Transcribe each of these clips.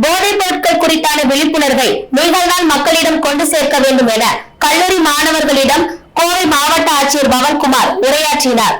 போதைப் பொருட்கள் குறித்தான விழிப்புணர்வை நீங்கள்தான் மக்களிடம் கொண்டு சேர்க்க வேண்டும் என கல்லூரி மாணவர்களிடம் கோவை மாவட்ட ஆட்சியர் பவன்குமார் உரையாற்றினார்.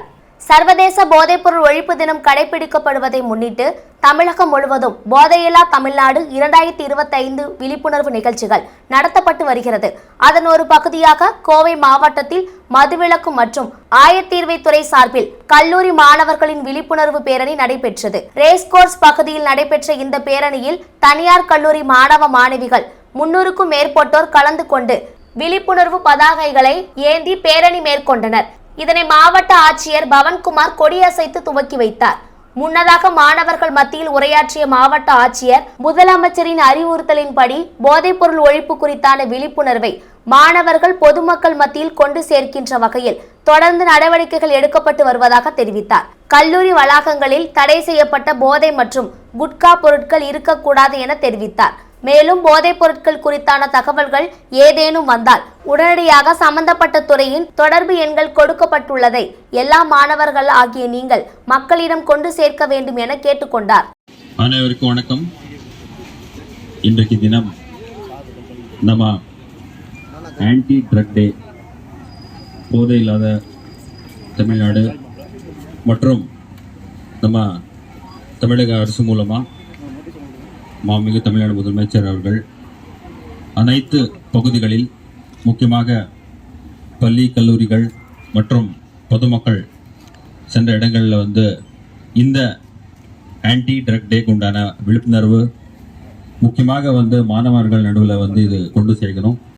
சர்வதேச போதைப்பொருள் ஒழிப்பு தினம் கடைபிடிக்கப்படுவதை முன்னிட்டு தமிழகம் முழுவதும் போதையில்லா தமிழ்நாடு இரண்டாயிரத்தி இருபத்தைந்து விழிப்புணர்வு நிகழ்ச்சிகள் நடத்தப்பட்டு வருகிறது. அதன் ஒரு பகுதியாக கோவை மாவட்டத்தில் மதுவிலக்கு மற்றும் ஆயத்தீர்வைத்துறை சார்பில் கல்லூரி மாணவர்களின் விழிப்புணர்வு பேரணி நடைபெற்றது. ரேஸ்கோர்ஸ் பகுதியில் நடைபெற்ற இந்த பேரணியில் தனியார் கல்லூரி மாணவ மாணவிகள் முன்னூறுக்கும் மேற்பட்டோர் கலந்து கொண்டு விழிப்புணர்வு பதாகைகளை ஏந்தி பேரணி மேற்கொண்டனர். இதனை மாவட்ட ஆட்சியர் பவன்குமார் கொடியசைத்து துவக்கி வைத்தார். முன்னதாக மாணவர்கள் மத்தியில் உரையாற்றிய மாவட்ட ஆட்சியர் முதலமைச்சரின் அறிவுறுத்தலின்படி போதைப்பொருள் ஒழிப்பு குறித்தான விழிப்புணர்வை மாணவர்கள் பொதுமக்கள் மத்தியில் கொண்டு சேர்க்கின்ற வகையில் தொடர்ந்து நடவடிக்கைகள் எடுக்கப்பட்டு வருவதாக தெரிவித்தார். கல்லூரி வளாகங்களில் தடை செய்யப்பட்ட போதை மற்றும் குட்கா பொருட்கள் இருக்கக்கூடாது என தெரிவித்தார். மேலும் போதைப் பொருட்கள் குறித்தான தகவல்கள் ஏதேனும் வந்தால் உடனடியாக சம்பந்தப்பட்ட துறையின் தொடர்பு எண்கள் கொடுக்கப்பட்டுள்ளதை எல்லா மாணவர்கள் ஆகிய நீங்கள் மக்களிடம் கொண்டு சேர்க்க வேண்டும் என கேட்டுக்கொண்டார். அனைவருக்கும் வணக்கம். இன்றைக்கு தினம் நம்ம ஆன்டி ட்ரக் டே போதை இல்லாத தமிழ்நாடு மற்றும் நம்ம தமிழக அரசு மூலமாக மாண்புமிகு தமிழ்நாடு முதலமைச்சர் அவர்கள் அனைத்து பகுதிகளில் முக்கியமாக பள்ளி கல்லூரிகள் மற்றும் பொதுமக்கள் சென்ற இடங்களில் வந்து இந்த ஆன்டி ட்ரக் டேக்கு உண்டான விழிப்புணர்வு முக்கியமாக வந்து மாணவர்கள் நடுவில் வந்து இது கொண்டு சேர்க்கணும்.